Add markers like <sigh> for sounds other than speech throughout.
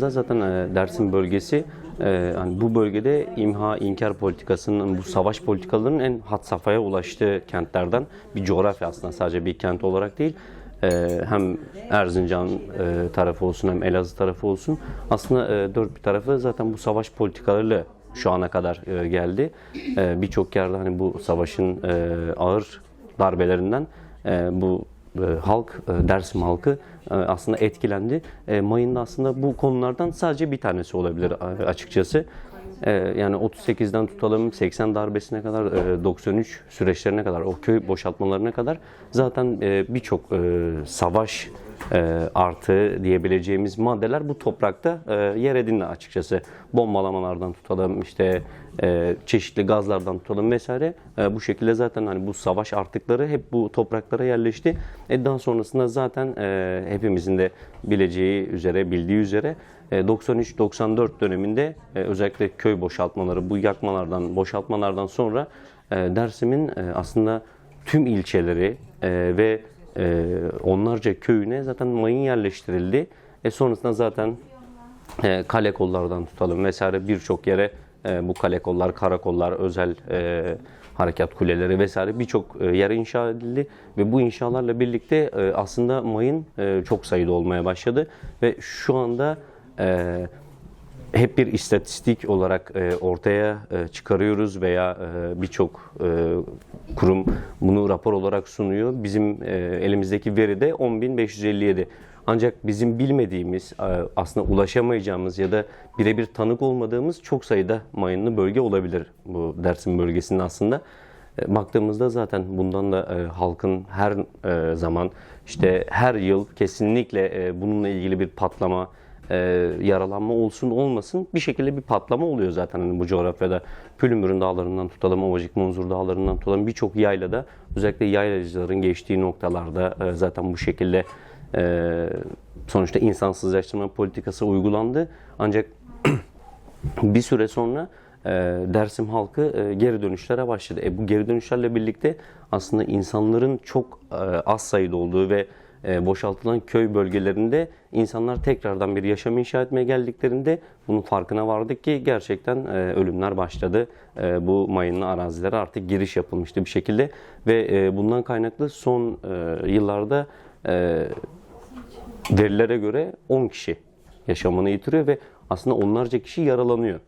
Zaten e, Dersim bölgesi e, hani bu bölgede imha inkar politikasının bu savaş politikalarının en had safhaya ulaştığı kentlerden bir coğrafya aslında sadece bir kent olarak değil. E, hem Erzincan e, tarafı olsun hem Elazığ tarafı olsun aslında e, dört bir tarafı zaten bu savaş politikalarıyla şu ana kadar geldi. E, Birçok yerde hani bu savaşın ağır darbelerinden bu halk, e, Dersim halkı e, aslında etkilendi. E, Mayın da aslında bu konulardan sadece bir tanesi olabilir e, açıkçası. E, Yani 38'den tutalım 80 darbesine kadar, e, 93 süreçlerine kadar, o köy boşaltmalarına kadar zaten e, birçok e, savaş e, artı diyebileceğimiz maddeler bu toprakta e, yer edindi açıkçası. Bombalamalardan tutalım işte e, çeşitli gazlardan tutalım vesaire. E, bu şekilde zaten hani bu savaş artıkları hep bu topraklara yerleşti. E, daha sonrasında zaten hepimizin de bileceği üzere, bildiği üzere e, 93-94 döneminde özellikle köy boşaltmaları, bu yakmalardan, boşaltmalardan sonra Dersim'in aslında tüm ilçeleri ve e, onlarca köyüne zaten mayın yerleştirildi. E, sonrasında zaten e, kale kollardan tutalım vesaire birçok yere e, bu kale kollar, karakollar, özel e, harekat kuleleri vesaire birçok e, yer inşa edildi ve bu inşalarla birlikte e, aslında mayın e, çok sayıda olmaya başladı ve şu anda e, hep bir istatistik olarak e, ortaya e, çıkarıyoruz veya e, birçok e, kurum bunu rapor olarak sunuyor. Bizim e, elimizdeki veri de 10.557. Ancak bizim bilmediğimiz, e, aslında ulaşamayacağımız ya da birebir tanık olmadığımız çok sayıda mayınlı bölge olabilir bu Dersim bölgesinin aslında. E, Baktığımızda zaten bundan da e, halkın her e, zaman işte her yıl kesinlikle e, bununla ilgili bir patlama, e, yaralanma olsun olmasın bir şekilde bir patlama oluyor zaten hani bu coğrafyada. Pülümürün dağlarından tutalım, Ovacık Munzur dağlarından tutalım birçok yaylada özellikle yaylacıların geçtiği noktalarda e, zaten bu şekilde e, sonuçta insansızlaştırma politikası uygulandı. Ancak <clears throat> bir süre sonra e, Dersim halkı e, geri dönüşlere başladı. E, bu geri dönüşlerle birlikte aslında insanların çok e, az sayıda olduğu ve boşaltılan köy bölgelerinde insanlar tekrardan bir yaşam inşa etmeye geldiklerinde bunun farkına vardık ki gerçekten e, ölümler başladı. E, bu mayınlı arazilere artık giriş yapılmıştı bir şekilde ve e, bundan kaynaklı son e, yıllarda e, verilere göre 10 kişi yaşamını yitiriyor ve aslında onlarca kişi yaralanıyor.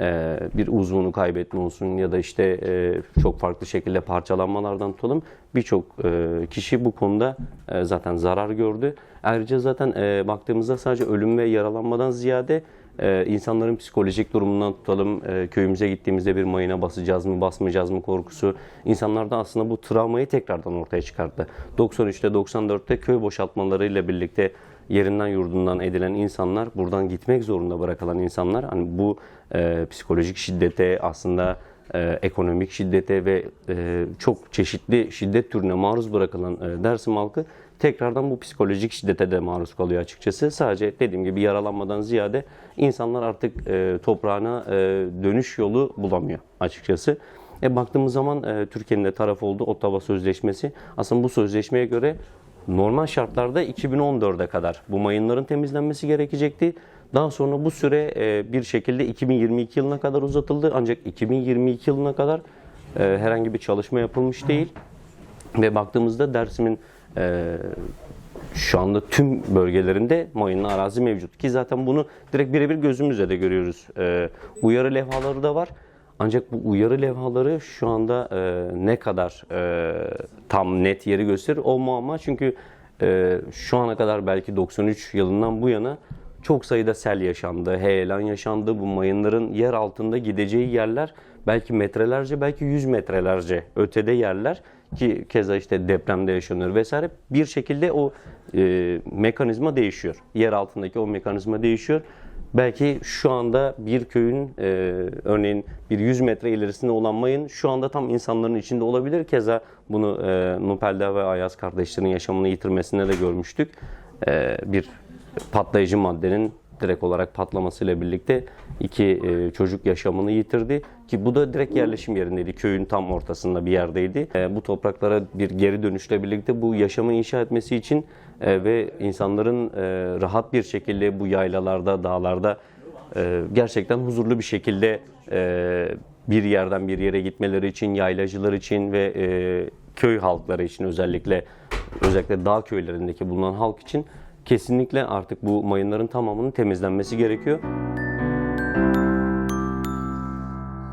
Ee, bir uzvunu kaybetme olsun ya da işte e, çok farklı şekilde parçalanmalardan tutalım birçok e, kişi bu konuda e, zaten zarar gördü. Ayrıca zaten e, baktığımızda sadece ölüm ve yaralanmadan ziyade e, insanların psikolojik durumundan tutalım e, köyümüze gittiğimizde bir mayına basacağız mı basmayacağız mı korkusu insanlarda aslında bu travmayı tekrardan ortaya çıkarttı. 93'te 94'te köy boşaltmalarıyla birlikte yerinden yurdundan edilen insanlar, buradan gitmek zorunda bırakılan insanlar, hani bu e, psikolojik şiddete aslında e, ekonomik şiddete ve e, çok çeşitli şiddet türüne maruz bırakılan e, Dersim halkı tekrardan bu psikolojik şiddete de maruz kalıyor açıkçası. Sadece dediğim gibi yaralanmadan ziyade insanlar artık e, toprağına e, dönüş yolu bulamıyor açıkçası. E, baktığımız zaman e, Türkiye'nin de taraf olduğu Ottawa Sözleşmesi aslında bu sözleşmeye göre normal şartlarda 2014'e kadar bu mayınların temizlenmesi gerekecekti. Daha sonra bu süre e, bir şekilde 2022 yılına kadar uzatıldı. Ancak 2022 yılına kadar e, herhangi bir çalışma yapılmış değil. Ve baktığımızda Dersim'in e, şu anda tüm bölgelerinde mayınlı arazi mevcut. Ki zaten bunu direkt birebir gözümüzle de görüyoruz. Uyarı levhaları da var. Ancak bu uyarı levhaları şu anda e, ne kadar e, tam net yeri gösterir o muamma. Çünkü e, şu ana kadar belki 93 yılından bu yana çok sayıda sel yaşandı, heyelan yaşandı. Bu mayınların yer altında gideceği yerler belki metrelerce, belki yüz metrelerce ötede yerler ki keza işte depremde yaşanıyor vesaire. Bir şekilde o e, mekanizma değişiyor. Yer altındaki o mekanizma değişiyor. Belki şu anda bir köyün e, örneğin bir 100 metre ilerisinde olan mayın şu anda tam insanların içinde olabilir. Keza bunu e, Nupelda ve Ayaz kardeşlerin yaşamını yitirmesinde de görmüştük. E, bir patlayıcı maddenin direkt olarak patlamasıyla birlikte iki e, çocuk yaşamını yitirdi ki bu da direkt yerleşim yerindeydi. Köyün tam ortasında bir yerdeydi. E, bu topraklara bir geri dönüşle birlikte bu yaşamı inşa etmesi için e, ve insanların e, rahat bir şekilde bu yaylalarda, dağlarda e, gerçekten huzurlu bir şekilde e, bir yerden bir yere gitmeleri için, yaylacılar için ve e, köy halkları için özellikle özellikle dağ köylerindeki bulunan halk için kesinlikle artık bu mayınların tamamının temizlenmesi gerekiyor.